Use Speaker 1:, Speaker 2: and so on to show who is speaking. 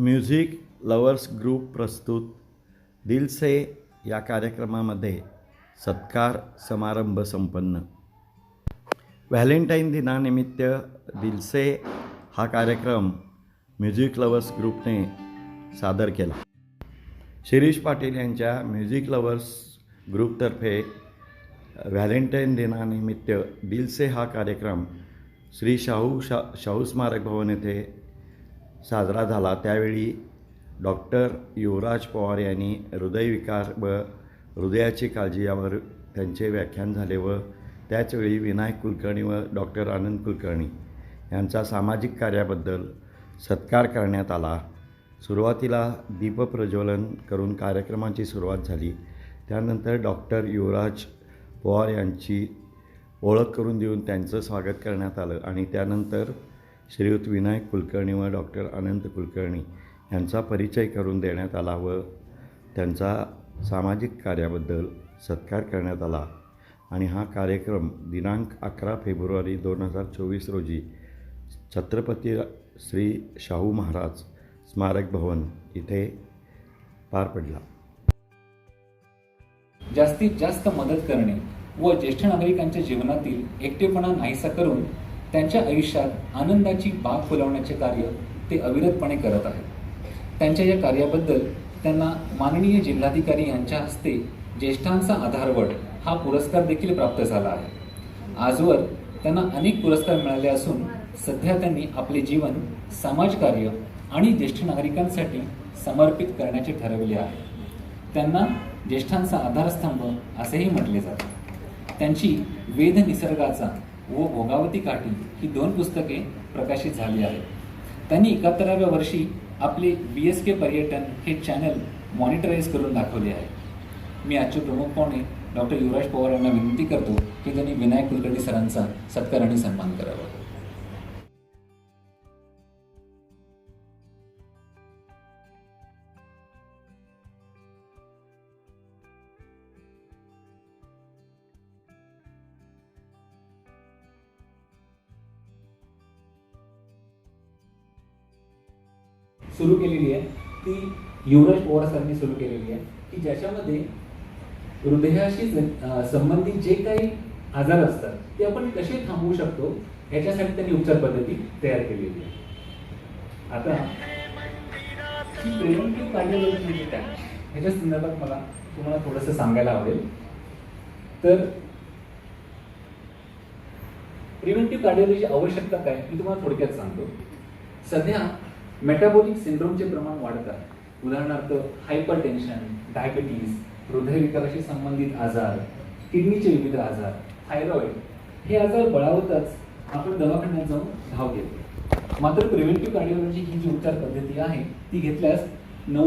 Speaker 1: Music lovers group प्रस्तुत दिलसे या कार्यक्रमामध्ये सत्कार समारंभ संपन्न. व्हॅलेंटाईन दिनानिमित्त दिलसे हा कार्यक्रम म्युझिक लवर्स ग्रुपने सादर केला. शिरीष पाटील यांच्या म्युझिक लवर्स ग्रुपतर्फे व्हॅलेंटाईन दिनानिमित्त दिलसे हा कार्यक्रम श्री शाहू शा शाहू स्मारक भवन येथे साजरा झाला. त्यावेळी डॉक्टर युवराज पवार यांनी हृदयविकार व हृदयाची काळजी यावर त्यांचे व्याख्यान झाले व त्याचवेळी विनायक कुलकर्णी व डॉक्टर आनंद कुलकर्णी यांचा सामाजिक कार्याबद्दल सत्कार करण्यात आला. सुरुवातीला दीपप्रज्वलन करून कार्यक्रमाची सुरुवात झाली. त्यानंतर डॉक्टर युवराज पवार यांची ओळख करून देऊन त्यांचं स्वागत करण्यात आलं आणि त्यानंतर श्रीयुत विनायक कुलकर्णी व डॉक्टर अनंत कुलकर्णी यांचा परिचय करून देण्यात आला व त्यांचा सामाजिक कार्याबद्दल सत्कार करण्यात आला. आणि हा कार्यक्रम दिनांक अकरा फेब्रुवारी दोन हजार चोवीस रोजी छत्रपती श्री शाहू महाराज स्मारक भवन इथे पार पडला.
Speaker 2: जास्तीत जास्त मदत करणे व ज्येष्ठ नागरिकांच्या जीवनातील एकटेपणा नाहीसा करून त्यांच्या आयुष्यात आनंदाची बाग फुलवण्याचे कार्य ते अविरतपणे करत आहेत. त्यांच्या या कार्याबद्दल त्यांना माननीय जिल्हाधिकारी यांच्या हस्ते ज्येष्ठांचा आधारवड हा पुरस्कार देखील प्राप्त झाला आहे. आजवर त्यांना अनेक पुरस्कार मिळाले असून सध्या त्यांनी आपले जीवन समाजकार्य आणि ज्येष्ठ नागरिकांसाठी समर्पित करण्याचे ठरवले आहे. त्यांना ज्येष्ठांचा आधारस्तंभ असेही म्हटले जाते. त्यांची वेद निसर्गाचा व भोगावती काठी ही दोन पुस्तके प्रकाशित झाली आहेत. त्यांनी एकाहत्तराव्या वर्षी आपले बी एस के पर्यटन हे चॅनल मॉनिटराईज करून दाखवले आहे. मी आजचे प्रमुख पाहुणे डॉक्टर युवराज पवार यांना विनंती करतो की त्यांनी विनायक कुलकर्णी सरांचा सत्कार आणि सन्मान करावा. सुरू केलेली आहे. ती युवराज पवार सरांनी सुरू केलेली आहे. की ज्याच्यामध्ये हृदयाशी संबंधित जे काही आजार असतात ते आपण कसे थांबवू शकतो याच्यासाठी त्यांनी उपचार पद्धती तयार केलेली आहे. आता प्रिव्हेंटिव्ह कार्डिओलॉजी म्हणजे काय? ह्याच्या संदर्भात मला तुम्हाला थोडंसं सांगायला आवडेल. तर प्रिव्हेंटिव्ह कार्डिओलॉजी आवश्यकता काय? मी तुम्हाला थोडक्यात सांगतो. सध्या मेटाबॉलिक सिंड्रोमचे प्रमाण वाढतात उदाहरणार्थ हायपर टेन्शन डायबिटीज हृदयविकाराशी संबंधित आजार किडनीचे विविध आजार थायरॉइड हे आजार बळावतच आपण दवाखान्यात जाऊन धाव घेतो. मात्र प्रिव्हेंटिव्ह कार्डिओलॉजी ही जी उपचार पद्धती आहे ती घेतल्यास नऊ